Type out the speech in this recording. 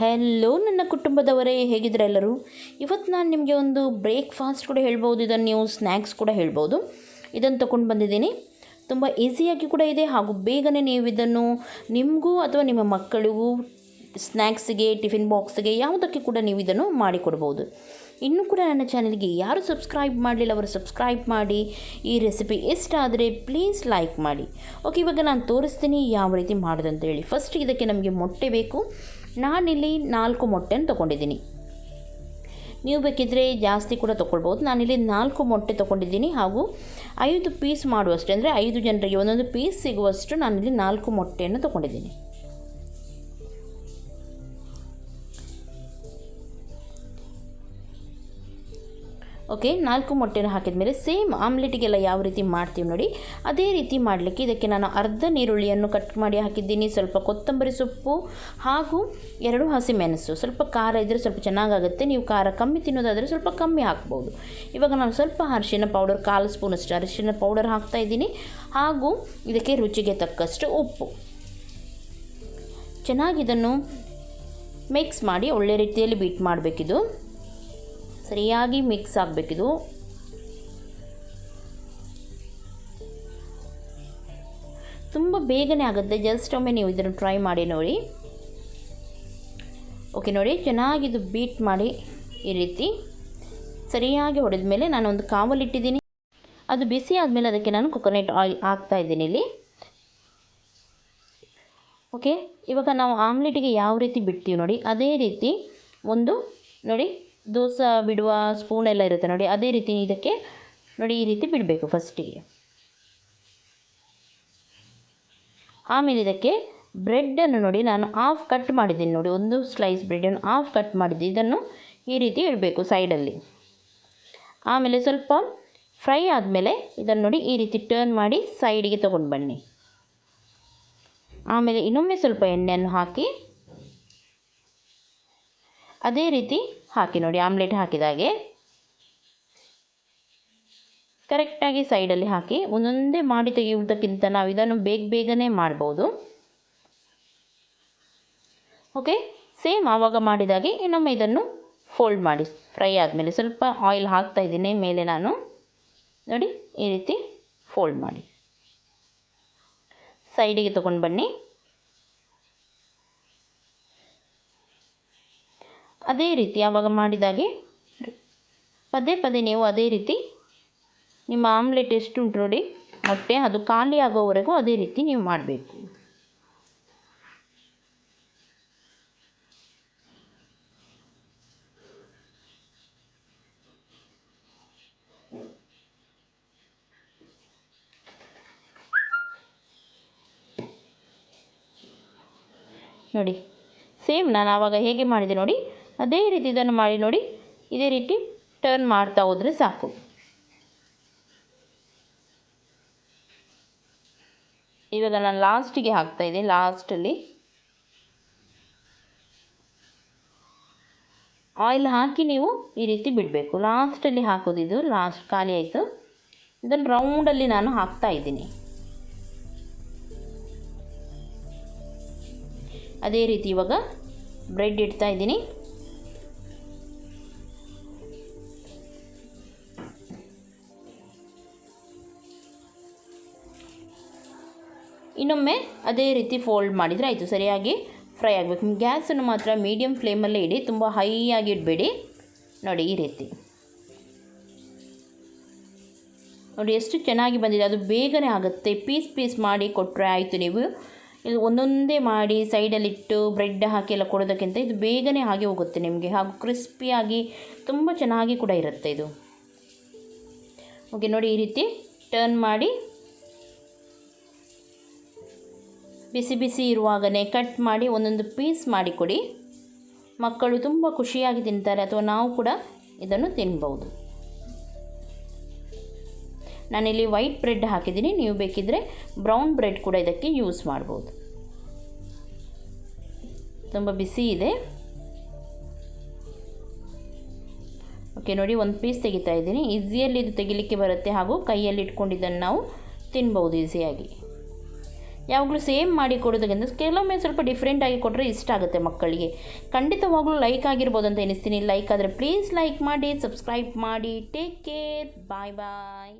Hello ನನ್ನ ಕುಟುಂಬದವರೇ ಹೇಗಿದ್ರೆ ಎಲ್ಲರೂ? ಇವತ್ತು ನಾನು ನಿಮಗೆ ಒಂದು ಬ್ರೇಕ್ಫಾಸ್ಟ್ ಕೂಡ ಹೇಳ್ಬೋದು, ಇದನ್ನು ನೀವು ಸ್ನ್ಯಾಕ್ಸ್ ಕೂಡ ಹೇಳ್ಬೋದು. ಇದನ್ನು ತಗೊಂಡು ಬಂದಿದ್ದೀನಿ. ತುಂಬ ಈಸಿಯಾಗಿ ಕೂಡ ಇದೆ, ಹಾಗೂ ಬೇಗನೆ ನೀವು ಇದನ್ನು ನಿಮಗೂ ಅಥವಾ ನಿಮ್ಮ ಮಕ್ಕಳಿಗೂ ಸ್ನ್ಯಾಕ್ಸಿಗೆ ಟಿಫಿನ್ ಬಾಕ್ಸ್ಗೆ ಯಾವುದಕ್ಕೆ ಕೂಡ ನೀವು ಇದನ್ನು ಮಾಡಿಕೊಡ್ಬೋದು. ಇನ್ನೂ ಕೂಡ ನನ್ನ ಚಾನಲ್ಗೆ ಯಾರು ಸಬ್ಸ್ಕ್ರೈಬ್ ಮಾಡಲಿಲ್ಲ ಅವರು ಸಬ್ಸ್ಕ್ರೈಬ್ ಮಾಡಿ. ಈ ರೆಸಿಪಿ ಇಷ್ಟ ಆದರೆ ಪ್ಲೀಸ್ ಲೈಕ್ ಮಾಡಿ. ಓಕೆ, ಇವಾಗ ನಾನು ತೋರಿಸ್ತೀನಿ ಯಾವ ರೀತಿ ಮಾಡೋದು ಅಂತ ಹೇಳಿ. ಫಸ್ಟ್ ಇದಕ್ಕೆ ನಮಗೆ ಮೊಟ್ಟೆ ಬೇಕು. ನಾನಿಲ್ಲಿ ನಾಲ್ಕು ಮೊಟ್ಟೆನ ತೊಗೊಂಡಿದ್ದೀನಿ. ನೀವು ಬೇಕಿದ್ದರೆ ಜಾಸ್ತಿ ಕೂಡ ತೊಗೊಳ್ಬೋದು. ನಾನಿಲ್ಲಿ ನಾಲ್ಕು ಮೊಟ್ಟೆ ತೊಗೊಂಡಿದ್ದೀನಿ ಹಾಗೂ ಐದು ಪೀಸ್ ಮಾಡುವಷ್ಟು, ಅಂದರೆ ಐದು ಜನರಿಗೆ ಒಂದೊಂದು ಪೀಸ್ ಸಿಗುವಷ್ಟು ನಾನಿಲ್ಲಿ ನಾಲ್ಕು ಮೊಟ್ಟೆಯನ್ನು ತೊಗೊಂಡಿದ್ದೀನಿ. ಓಕೆ ನಾಲ್ಕು ಮೊಟ್ಟೆನ ಹಾಕಿದ ಮೇಲೆ ಸೇಮ್ ಆಮ್ಲೆಟಿಗೆಲ್ಲ ಯಾವ ರೀತಿ ಮಾಡ್ತೀವಿ ನೋಡಿ, ಅದೇ ರೀತಿ ಮಾಡಲಿಕ್ಕೆ ಇದಕ್ಕೆ ನಾನು ಅರ್ಧ ನೀರುಳ್ಳಿಯನ್ನು ಕಟ್ ಮಾಡಿ ಹಾಕಿದ್ದೀನಿ, ಸ್ವಲ್ಪ ಕೊತ್ತಂಬರಿ ಸೊಪ್ಪು ಹಾಗೂ ಎರಡು ಹಸಿಮೆಣಸು. ಸ್ವಲ್ಪ ಖಾರ ಇದ್ದರೆ ಸ್ವಲ್ಪ ಚೆನ್ನಾಗಾಗುತ್ತೆ, ನೀವು ಖಾರ ಕಮ್ಮಿ ತಿನ್ನೋದಾದರೆ ಸ್ವಲ್ಪ ಕಮ್ಮಿ ಹಾಕ್ಬೋದು. ಇವಾಗ ನಾನು ಸ್ವಲ್ಪ ಅರಿಶಿನ ಪೌಡರ್ ಕಾಲು ಸ್ಪೂನಷ್ಟು ಅರಿಶಿನ ಪೌಡರ್ ಹಾಕ್ತಾ ಇದ್ದೀನಿ ಹಾಗೂ ಇದಕ್ಕೆ ರುಚಿಗೆ ತಕ್ಕಷ್ಟು ಉಪ್ಪು. ಚೆನ್ನಾಗಿ ಇದನ್ನು ಮಿಕ್ಸ್ ಮಾಡಿ ಒಳ್ಳೆ ರೀತಿಯಲ್ಲಿ ಬೀಟ್ ಮಾಡಬೇಕಿದು. ಸರಿಯಾಗಿ ಮಿಕ್ಸ್ ಆಗಬೇಕಿದು ತುಂಬ ಬೇಗನೆ ಆಗುತ್ತೆ ಜಸ್ಟ್ ಒಮ್ಮೆ ನೀವು ಇದನ್ನು ಟ್ರೈ ಮಾಡಿ ನೋಡಿ. ಓಕೆ ನೋಡಿ ಚೆನ್ನಾಗಿದು ಬೀಟ್ ಮಾಡಿ ಈ ರೀತಿ. ಸರಿಯಾಗಿ ಹೊಡೆದ ಮೇಲೆ ನಾನು ಒಂದು ಕಾವಲಿಟ್ಟಿದ್ದೀನಿ ಅದು ಬಿಸಿ ಆದಮೇಲೆ ಅದಕ್ಕೆ ನಾನು ಕೊಕೊನೆಟ್ ಆಯಿಲ್ ಹಾಕ್ತಾ ಇದ್ದೀನಿ ಇಲ್ಲಿ. ಓಕೆ ಇವಾಗ ನಾವು ಆಮ್ಲೆಟಿಗೆ ಯಾವ ರೀತಿ ಬಿಡ್ತೀವಿ ನೋಡಿ, ಅದೇ ರೀತಿ ಒಂದು, ನೋಡಿ ದೋಸೆ ಬಿಡುವ ಸ್ಪೂನ್ ಎಲ್ಲ ಇರುತ್ತೆ ನೋಡಿ, ಅದೇ ರೀತಿ ಇದಕ್ಕೆ ನೋಡಿ ಈ ರೀತಿ ಬಿಡಬೇಕು ಫಸ್ಟಿಗೆ ಆಮೇಲೆ ಇದಕ್ಕೆ ಬ್ರೆಡ್ಡನ್ನು ನೋಡಿ, ನಾನು ಹಾಫ್ ಕಟ್ ಮಾಡಿದ್ದೀನಿ ನೋಡಿ, ಒಂದು ಸ್ಲೈಸ್ ಬ್ರೆಡನ್ನು ಹಾಫ್ ಕಟ್ ಮಾಡಿದ್ದೀನಿ ಇದನ್ನು ಈ ರೀತಿ ಇಡಬೇಕು ಸೈಡಲ್ಲಿ ಆಮೇಲೆ ಸ್ವಲ್ಪ ಫ್ರೈ ಆದಮೇಲೆ ಇದನ್ನು ನೋಡಿ ಈ ರೀತಿ ಟರ್ನ್ ಮಾಡಿ ಸೈಡಿಗೆ ತೊಗೊಂಡು ಬನ್ನಿ. ಆಮೇಲೆ ಇನ್ನೊಮ್ಮೆ ಸ್ವಲ್ಪ ಎಣ್ಣೆಯನ್ನು ಹಾಕಿ ಅದೇ ರೀತಿ ಹಾಕಿ ನೋಡಿ, ಆಮ್ಲೆಟ್ ಹಾಕಿದಾಗೆ ಕರೆಕ್ಟಾಗಿ ಸೈಡಲ್ಲಿ ಹಾಕಿ, ಒಂದೊಂದೇ ಮಾಡಿ ತೆಗೆಯುವುದಕ್ಕಿಂತ ನಾವು ಇದನ್ನು ಬೇಗ ಬೇಗನೆ ಮಾಡ್ಬೋದು. ಓಕೆ ಸೇಮ್ ಆವಾಗ ಮಾಡಿದಾಗೆ ಇನ್ನೊಮ್ಮೆ ಇದನ್ನು ಫೋಲ್ಡ್ ಮಾಡಿ. ಫ್ರೈ ಆದಮೇಲೆ ಸ್ವಲ್ಪ ಆಯಿಲ್ ಹಾಕ್ತಾ ಇದ್ದೀನಿ, ಮೇಲೆ ನಾನು ನೋಡಿ ಈ ರೀತಿ ಫೋಲ್ಡ್ ಮಾಡಿ. ಸೈಡಿಗೆ ತೊಗೊಂಡು ಬನ್ನಿ. ಅದೇ ರೀತಿ ಆವಾಗ ಮಾಡಿದಾಗೆ ಪದೇ ಪದೇ ನೀವು ಅದೇ ರೀತಿ ನಿಮ್ಮ ಆಮ್ಲೆಟ್ ಎಷ್ಟು ಉಂಟು ನೋಡಿ ಮೊಟ್ಟೆ ಅದು ಖಾಲಿ ಆಗೋವರೆಗೂ ಅದೇ ರೀತಿ ನೀವು ಮಾಡಬೇಕು. ನೋಡಿ, ಸೇಮ್ ನಾನು ಆವಾಗ ಹೇಗೆ ಮಾಡಿದೆ ನೋಡಿ. ಅದೇ ರೀತಿ ಇದನ್ನು ಮಾಡಿ ನೋಡಿ. ಇದೇ ರೀತಿ ಟರ್ನ್ ಮಾಡ್ತಾ ಹೋದರೆ ಸಾಕು. ಇವಾಗ ನಾನು ಲಾಸ್ಟಿಗೆ ಹಾಕ್ತಾಯಿದ್ದೆ ಲಾಸ್ಟಲ್ಲಿ ಆಯಿಲ್ ಹಾಕಿ ನೀವು ಈ ರೀತಿ ಬಿಡಬೇಕು. ಲಾಸ್ಟಲ್ಲಿ ಹಾಕೋದು ಇದು ಲಾಸ್ಟ್ ಖಾಲಿ ಆಯಿತು. ಇದನ್ನು ರೌಂಡಲ್ಲಿ ನಾನು ಹಾಕ್ತಾ ಇದ್ದೀನಿ. ಅದೇ ರೀತಿ ಇವಾಗ ಬ್ರೆಡ್ ಇಡ್ತಾ ಇದ್ದೀನಿ. ಇನ್ನೊಮ್ಮೆ ಅದೇ ರೀತಿ ಫೋಲ್ಡ್ ಮಾಡಿದರೆ ಆಯಿತು, ಸರಿಯಾಗಿ ಫ್ರೈ ಆಗಬೇಕು. ಗ್ಯಾಸನ್ನು ಮಾತ್ರ ಮೀಡಿಯಮ್ ಫ್ಲೇಮಲ್ಲೇ ಇಡಿ, ತುಂಬ ಹೈ ಆಗಿ ಇಡಬೇಡಿ. ನೋಡಿ, ಈ ರೀತಿ. ನೋಡಿ, ಎಷ್ಟು ಚೆನ್ನಾಗಿ ಬಂದಿದೆ. ಅದು ಬೇಗನೆ ಆಗುತ್ತೆ. ಪೀಸ್ ಪೀಸ್ ಮಾಡಿ ಕೊಟ್ಟರೆ ಆಯಿತು ನೀವು. ಇದು ಒಂದೊಂದೇ ಮಾಡಿ ಸೈಡಲ್ಲಿಟ್ಟು ಬ್ರೆಡ್ ಹಾಕಿ ಎಲ್ಲ ಕೊಡೋದಕ್ಕಿಂತ ಇದು ಬೇಗನೆ ಹಾಗೆ ಹೋಗುತ್ತೆ ನಿಮಗೆ. ಹಾಗೂ ಕ್ರಿಸ್ಪಿಯಾಗಿ ತುಂಬ ಚೆನ್ನಾಗಿ ಕೂಡ ಇರುತ್ತೆ ಇದು. ಓಕೆ, ನೋಡಿ, ಈ ರೀತಿ ಟರ್ನ್ ಮಾಡಿ ಬಿಸಿ ಬಿಸಿ ಇರುವಾಗಲೇ ಕಟ್ ಮಾಡಿ ಒಂದೊಂದು ಪೀಸ್ ಮಾಡಿ ಕೊಡಿ ಮಕ್ಕಳು ತುಂಬ ಖುಷಿಯಾಗಿ ತಿಂತಾರೆ ಅಥವಾ ನಾವು ಕೂಡ ಇದನ್ನು ತಿನ್ಬೋದು. ನಾನಿಲ್ಲಿ ವೈಟ್ ಬ್ರೆಡ್ ಹಾಕಿದ್ದೀನಿ. ನೀವು ಬೇಕಿದ್ದರೆ ಬ್ರೌನ್ ಬ್ರೆಡ್ ಕೂಡ ಇದಕ್ಕೆ ಯೂಸ್ ಮಾಡ್ಬೋದು. ತುಂಬ ಬಿಸಿ ಇದೆ. ಓಕೆ, ನೋಡಿ ಒಂದು ಪೀಸ್ ತೆಗಿತಾ ಇದ್ದೀನಿ. ಈಸಿಯಲ್ಲಿ ಇದು ತೆಗಿಲಿಕ್ಕೆ ಬರುತ್ತೆ ಹಾಗೂ ಕೈಯಲ್ಲಿ ಇಟ್ಕೊಂಡಿದ್ದನ್ನು ನಾವು ತಿನ್ಬೋದು ಈಸಿಯಾಗಿ. ಯಾವಾಗಲೂ ಸೇಮ್ ಮಾಡಿ ಕೊಡೋದಕ್ಕಿಂತ ಕೆಲವೊಮ್ಮೆ ಸ್ವಲ್ಪ ಡಿಫ್ರೆಂಟಾಗಿ ಕೊಟ್ಟರೆ ಇಷ್ಟ ಆಗುತ್ತೆ ಮಕ್ಕಳಿಗೆ. ಖಂಡಿತವಾಗ್ಲೂ ಲೈಕ್ ಆಗಿರ್ಬೋದು ಅಂತ ಎನಿಸ್ತೀನಿ ಲೈಕ್ ಆದರೆ ಪ್ಲೀಸ್ ಲೈಕ್ ಮಾಡಿ ಸಬ್ಸ್ಕ್ರೈಬ್ ಮಾಡಿ. Take care bye bye